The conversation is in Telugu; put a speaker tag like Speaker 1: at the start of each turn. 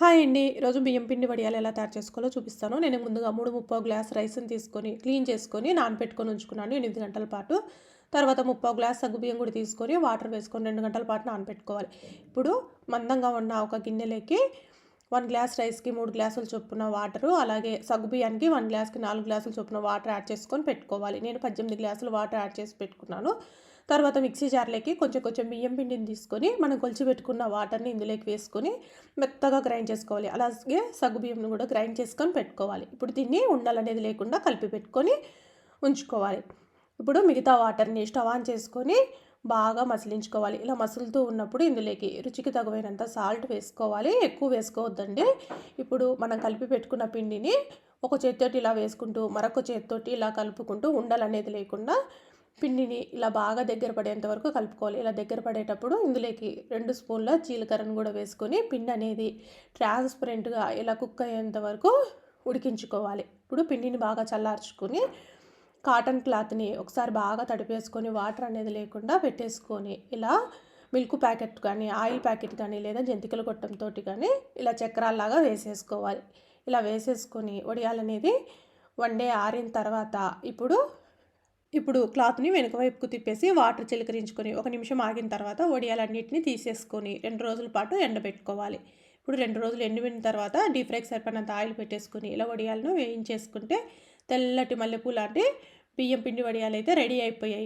Speaker 1: హాయ్ అండి. ఈరోజు బియ్యం పిండి వడియాలు ఎలా తయారు చేసుకోవాలో చూపిస్తాను. నేను ముందుగా మూడు ముప్పో గ్లాస్ రైస్ని తీసుకొని క్లీన్ చేసుకొని నానబెట్టుకొని ఉంచుకున్నాను. ఎనిమిది గంటల పాటు. తర్వాత ముప్పో గ్లాస్ సగ్గు బియ్యం కూడా తీసుకొని వాటర్ వేసుకొని రెండు గంటల పాటు నానబెట్టుకోవాలి ఇప్పుడు మందంగా ఉన్న ఒక గిన్నెలోకి వన్ గ్లాస్ రైస్కి మూడు గ్లాసులు చొప్పున వాటరు అలాగే సగ్గు బియ్యానికి వన్ గ్లాస్కి నాలుగు గ్లాసులు చొప్పున వాటర్ యాడ్ చేసుకొని పెట్టుకోవాలి. నేను పద్దెనిమిది గ్లాసులు వాటర్ యాడ్ చేసి పెట్టుకున్నాను. తర్వాత మిక్సీ జార్లోకి కొంచెం కొంచెం బియ్యం పిండిని తీసుకొని మనం కొలిచిపెట్టుకున్న వాటర్ని ఇందులోకి వేసుకొని మెత్తగా గ్రైండ్ చేసుకోవాలి. అలాగే సగ్గు బియ్యంను కూడా గ్రైండ్ చేసుకొని పెట్టుకోవాలి. ఇప్పుడు దీన్ని ఉండలనేది లేకుండా కలిపి పెట్టుకొని ఉంచుకోవాలి. ఇప్పుడు మిగతా వాటర్ని స్టవ్ ఆన్ చేసుకొని బాగా మసిలించుకోవాలి. ఇలా మసులుతూ ఉన్నప్పుడు ఇందులోకి రుచికి తగువైనంత సాల్ట్ వేసుకోవాలి. ఎక్కువ వేసుకోవద్దండి. ఇప్పుడు మనం కలిపి పెట్టుకున్న పిండిని ఒక చేతితోటి ఇలా వేసుకుంటూ మరొక చేతితోటి ఇలా కలుపుకుంటూ ఉండలనేది లేకుండా పిండిని ఇలా బాగా దగ్గర పడేంత వరకు కలుపుకోవాలి. ఇలా దగ్గర పడేటప్పుడు ఇందులోకి రెండు స్పూన్ల జీలకర్రను కూడా వేసుకొని పిండి అనేది ట్రాన్స్పరెంట్గా ఇలా కుక్ అయ్యేంత వరకు ఉడికించుకోవాలి. ఇప్పుడు పిండిని బాగా చల్లార్చుకొని కాటన్ క్లాత్ని ఒకసారి బాగా తడిపేసుకొని వాటర్ అనేది లేకుండా పెట్టేసుకొని ఇలా మిల్క్ ప్యాకెట్ కానీ ఆయిల్ ప్యాకెట్ కానీ లేదా జంతికల గొట్టంతో కానీ ఇలా చక్రాల్లాగా వేసేసుకోవాలి. ఇలా వేసేసుకొని వడియాలనేది వన్ డే ఆరిన తర్వాత ఇప్పుడు ఇప్పుడు క్లాత్ని వెనుక వైపుకు తిప్పేసి వాటర్ చిలకరించుకొని ఒక నిమిషం ఆగిన తర్వాత వడియాలన్నిటిని తీసేసుకొని రెండు రోజుల పాటు ఎండబెట్టుకోవాలి. ఇప్పుడు రెండు రోజులు ఎండిపోయిన తర్వాత డీప్ ఫ్రైకి సరిపడినంత ఆయిల్ పెట్టేసుకొని ఇలా వడియాలను వేయించేసుకుంటే తెల్లటి మల్లెపూ లాంటి బియ్యం పిండి వడియాలు అయితే రెడీ అయిపోయాయి.